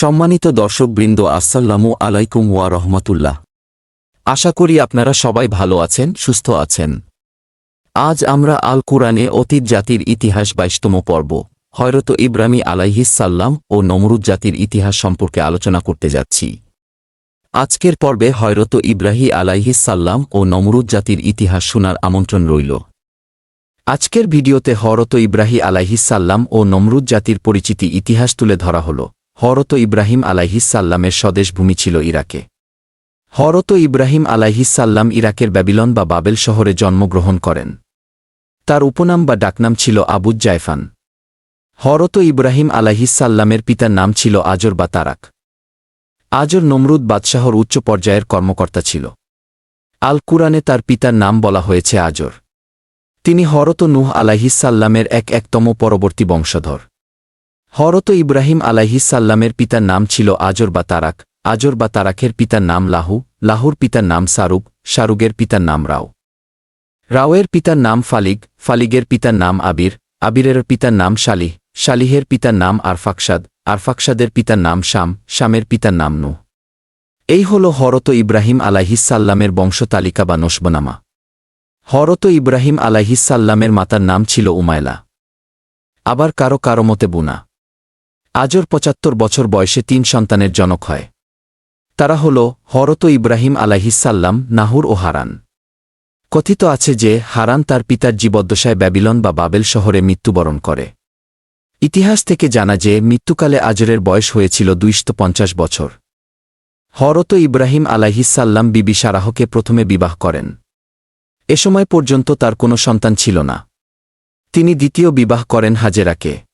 সম্মানিত দর্শকবৃন্দ আসসাল্লামু আলাইকুম ওয়া রহমতুল্লাহ। আশা করি আপনারা সবাই ভালো আছেন, সুস্থ আছেন। আজ আমরা আল কুরআনে অতীত জাতির ইতিহাস বাইশতম পর্ব, হয়রত ইব্রাহিম আলাইহিস সাল্লাম ও নমরুদ জাতির ইতিহাস সম্পর্কে আলোচনা করতে যাচ্ছি। আজকের পর্বে হয়রত ইব্রাহি আলাইহিস সাল্লাম ও নমরুদ জাতির ইতিহাস শোনার আমন্ত্রণ রইল। আজকের ভিডিওতে হরত ইব্রাহি আলাইহিসাল্লাম ও নমরুদ জাতির পরিচিতি ইতিহাস তুলে ধরা হল। হরত ইব্রাহিম আলাইহিসাল্লামের স্বদেশ ভূমি ছিল ইরাকে। হরত ইব্রাহিম আলাইহিসাল্লাম ইরাকের ব্যাবিলন বা বাবেল শহরে জন্মগ্রহণ করেন। তার উপনাম বা ডাকনাম ছিল আবুজ জায়ফান। হরত ইব্রাহিম আলাইহিসাল্লামের পিতার নাম ছিল আজর বা তারাক। আজর নমরুদ বাদশাহর উচ্চ পর্যায়ের কর্মকর্তা ছিল। আল কুরআনে তার পিতার নাম বলা হয়েছে আজর। তিনি হরত নূহ আলাইহিসাল্লামের এক একতম পরবর্তী বংশধর। হরত ইব্রাহিম আলাইহিসাল্লামের পিতার নাম ছিল আজর বা তারাক আজর বা তারাকের পিতার নাম লাহু লাহুর পিতার নাম সারুক শারুগের পিতার নাম রাও রাওয়ের পিতার নাম ফালিগ ফালিগের পিতার নাম আবির আবিরের পিতার নাম শালিহ শালিহের পিতার নাম আরফাকসাদ আরফাকসাদের পিতার নাম শাম শামের পিতার নাম নু এই হল হরত ইব্রাহিম আলাইহিসাল্লামের বংশতালিকা বা নসবনামা হরত ইব্রাহিম আলাইহিসাল্লামের মাতার নাম ছিল উমায়লা আবার কারও কারও মতে বুনা আজর পঁচাত্তর বছর বয়সে তিন সন্তানের জনক হয়। তারা হল হরত ইব্রাহিম আলাহিসাল্লাম নাহুর ও হারান। কথিত আছে যে হারান তার পিতার জীবদ্দশায় ব্যাবিলন বা বাবেল শহরে মৃত্যুবরণ করে। ইতিহাস থেকে জানা যে মৃত্যুকালে আজরের বয়স হয়েছিল দুইশত পঞ্চাশ বছর। হরত ইব্রাহিম আলাহিসাল্লাম বিবি সারাহকে প্রথমে বিবাহ করেন। এ সময় পর্যন্ত তার কোনো সন্তান ছিল না। তিনি দ্বিতীয় বিবাহ করেন হাজেরাকে।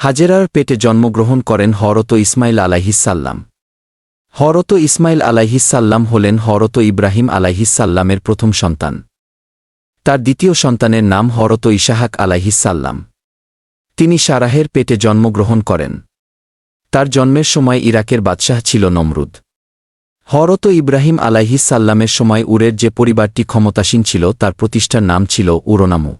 হাজেরার পেটে জন্মগ্রহণ করেন হরত ইসমাইল আলাইহিসাল্লাম হরত ইসমাইল আলাইহিসাল্লাম হলেন হরত ইব্রাহিম আলাইহিসাল্লামের প্রথম সন্তান। তার দ্বিতীয় সন্তানের নাম হরত ইশাহাক আলাইহিসাল্লাম তিনি সারাহের পেটে জন্মগ্রহণ করেন। তার জন্মের সময় ইরাকের বাদশাহ ছিল নমরুদ। হরত ইব্রাহিম আলাইহিসাল্লামের সময় উরের যে পরিবারটি ক্ষমতাসীন ছিল, তার প্রতিষ্ঠার নাম ছিল উরোনামু।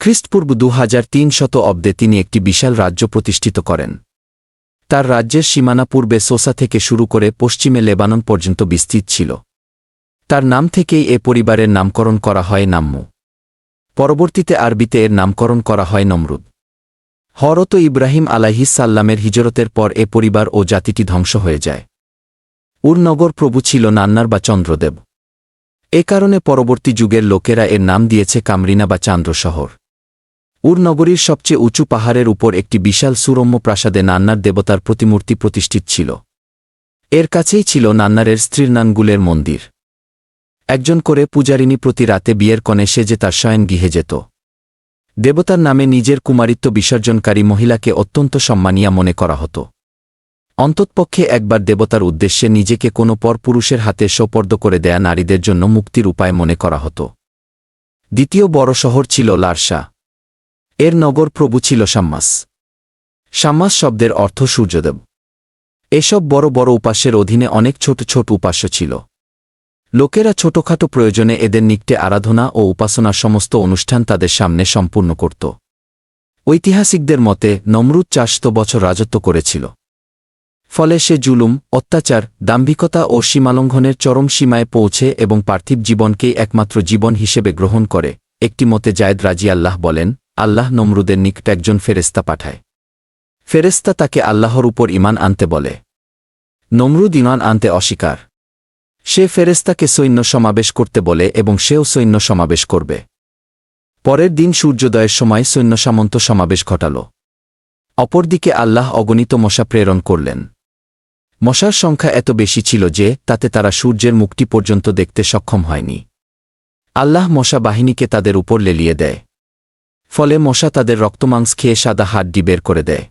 খ্রিস্টপূর্ব দু হাজার তিন শত অব্দে তিনি একটি বিশাল রাজ্য প্রতিষ্ঠিত করেন। তার রাজ্যের সীমানা পূর্বে সোসা থেকে শুরু করে পশ্চিমে লেবানন পর্যন্ত বিস্তৃত ছিল। তার নাম থেকেই এ পরিবারের নামকরণ করা হয় নাম্মু। পরবর্তীতে আরবিতে এর নামকরণ করা হয় নমরুদ। হরত ইব্রাহিম আলাইহিসাল্লামের হিজরতের পর এ পরিবার ও জাতিটি ধ্বংস হয়ে যায়। উরনগর প্রভু ছিল নান্নার বা চন্দ্রদেব। এ কারণে পরবর্তী যুগের লোকেরা এর নাম দিয়েছে কামরিনা বা চান্দ্র শহর উরনগরীর সবচেয়ে উঁচু পাহাড়ের উপর একটি বিশাল সুরম্য প্রাসাদে নান্নার দেবতার প্রতিমূর্তি প্রতিষ্ঠিত ছিল। এর কাছেই ছিল নান্নারের স্ত্রীর্নানগুলের মন্দির। একজন করে পূজারিনী প্রতি রাতে বিয়ের কনে সেজে তার শয়ন গৃহে যেত। দেবতার নামে নিজের কুমারিত্ব বিসর্জনকারী মহিলাকে অত্যন্ত সম্মানিয়া মনে করা হতো। অন্তৎপক্ষে একবার দেবতার উদ্দেশ্যে নিজেকে কোনো পরপুরুষের হাতে সোপর্দ করে দেয়া নারীদের জন্য মুক্তির উপায় মনে করা হতো। দ্বিতীয় বড় শহর ছিল লারসা। এর নগর প্রভু ছিল সাম্মাস। সাম্মাস শব্দের অর্থ সূর্যদেব। এসব বড় বড় উপাস্যের অধীনে অনেক ছোট ছোট উপাস্য ছিল। লোকেরা ছোটখাটো প্রয়োজনে এদের নিকটে আরাধনা ও উপাসনার সমস্ত অনুষ্ঠান তাদের সামনে সম্পূর্ণ করত। ঐতিহাসিকদের মতে, নমরুদ চারশত বছর রাজত্ব করেছিল। ফলে সে জুলুম, অত্যাচার, দাম্ভিকতা ও সীমালঙ্ঘনের চরম সীমায় পৌঁছে এবং পার্থিব জীবনকেই একমাত্র জীবন হিসেবে গ্রহণ করে, একটি মতে জায়দ রাজি আল্লাহ বলেন আল্লাহ নমরুদের নিকট একজন ফেরেস্তা পাঠায়। ফেরেস্তা তাকে আল্লাহর উপর ইমান আনতে বলে। নমরুদ ইমান আনতে অস্বীকার। সে ফেরেস্তাকে সৈন্য সমাবেশ করতে বলে এবং সেও সৈন্য সমাবেশ করবে। পরের দিন সূর্যোদয়ের সময় সৈন্য সামন্ত সমাবেশ ঘটাল। অপরদিকে আল্লাহ অগণিত মশা প্রেরণ করলেন। মশার সংখ্যা এত বেশি ছিল যে তাতে তারা সূর্যের মুক্তি পর্যন্ত দেখতে সক্ষম হয়নি। আল্লাহ মশা বাহিনীকে তাদের উপর লেলিয়ে দেয়। ফলে মশা তাদের রক্তমাংস খেয়ে সাদা হাড্ডি বের করে দেয়।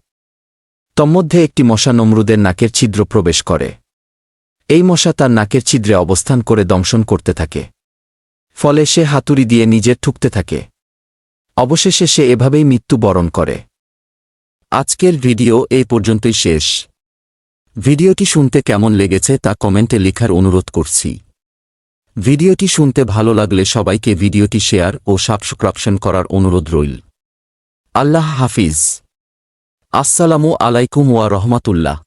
তন্মধ্যে একটি মশা নমরুদের নাকের ছিদ্র প্রবেশ করে। এই মশা তার নাকের ছিদ্রে অবস্থান করে দংশন করতে থাকে। ফলে সে হাতুড়ি দিয়ে নিজের ঠুকতে থাকে। অবশেষে সে এভাবেই মৃত্যুবরণ করে। আজকের ভিডিও এই পর্যন্তই শেষ। ভিডিওটি শুনতে কেমন লেগেছে তা কমেন্টে লেখার অনুরোধ করছি। ভিডিওটি শুনতে ভালো লাগলে সবাইকে ভিডিওটি শেয়ার ও সাবস্ক্রাপশন করার অনুরোধ রইল। আল্লাহ হাফিজ। আসসালামু আলাইকুম ওয়া রহমাতুল্লাহ।